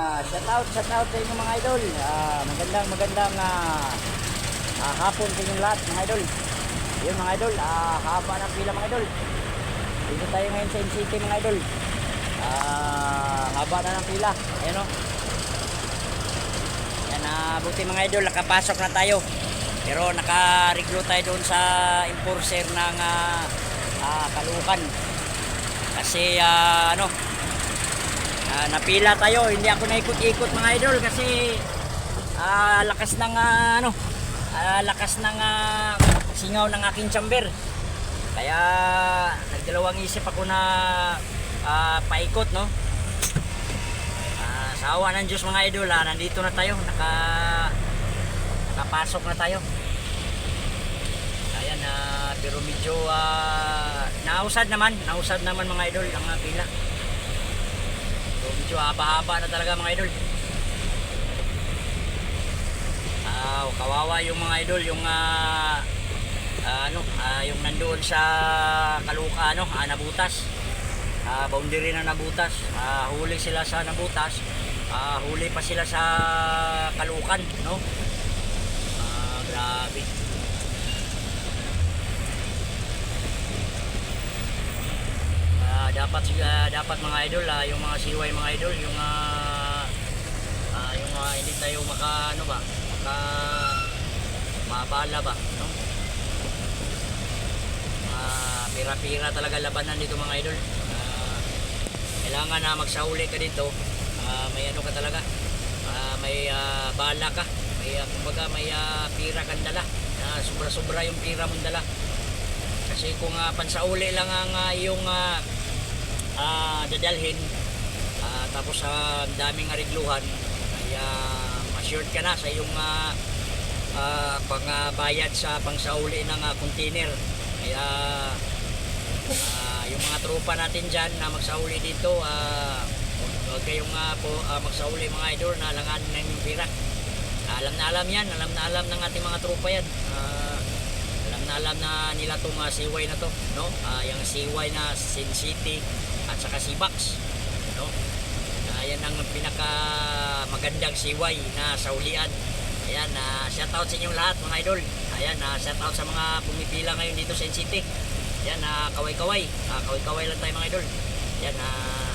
Ah, shout out, shout out sa inyo mga idol. Ah, magandang magandang ah, ah, hapon sa inyong lahat mga idol. Yun mga idol, ah, haba ng pila mga idol. Dito tayo ngayon sa NCT mga idol. Ah, haba na ng pila. Ayan o. Yan ah, buti mga idol, nakapasok na tayo. Pero naka-recruit tayo doon sa enforcer ng ah, ah, Kalukan. Kasi ah, ano, Ah, napila tayo, hindi ako naikot-ikot mga idol kasi ah, lakas ng ah, ano, ah, lakas ng ah, singaw ng aking chamber. Kaya nagdalawang isip ako na ah, paikot no. Ah, sa ng Diyos mga idol, ah, nandito na tayo, naka nakapasok na tayo. Ayan, ah, pero medyo ah, nausad naman, nausad naman mga idol ang pila. Medyo haba-haba na talaga mga idol. Ah, kawawa yung mga idol, yung ah, ah, ano, ah, yung nandoon sa Kaluka ano, ah, Nabutas. Ah, boundary na Nabutas. Ah, huli sila sa Nabutas. Ah, huli pa sila sa Kalukan, no? Ah, grabe. Dapat ah, dapat mga idol ah, yung mga siway mga idol yung ah, ah, yung ah, hindi tayo maka ano ba maka mabala ba no? Ah, pira-pira talaga labanan dito mga idol. Ah, kailangan na magsauli ka dito. Ah, may ano ka talaga. Ah, may ah, bala ka. May ah, kumbaga may ah, pira kang dala. Ah, sobra-sobra yung pira mong dala. Kasi kung uh, pansauli lang ang ah, iyong ah, ah, dadalhin. Ah, tapos sa daming arigluhan. Ay uh, ma-assured ka na sa iyong uh, pangbayad sa pangsauli ng ah, container. Kaya ah, yung mga tropa natin dyan na magsauli dito ah, huwag kayong ah, po, ah, magsauli mga idol. Na langan ng inyong pira. Alam na alam yan. Alam na alam ng ating mga tropa yan. Ah, alam na alam na nila tong uh, siway na to no? Ah, yung siway na Sin City at saka si Bax no yan ang pinaka magandang siway na saulian ayan uh, shout out sa inyong lahat mga idol. Ayan uh, shout out sa mga pumipila ngayon dito sa City. Ayan uh, kaway-kaway. Ah, kaway-kaway lang tayo mga idol. Ayan uh,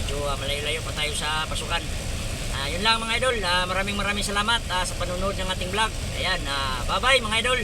medyo uh, malayo-layo pa tayo sa pasukan. Ah, yun lang mga idol. Ah, maraming maraming salamat ah, sa panunod ng ating vlog. Ayan uh, bye bye mga idol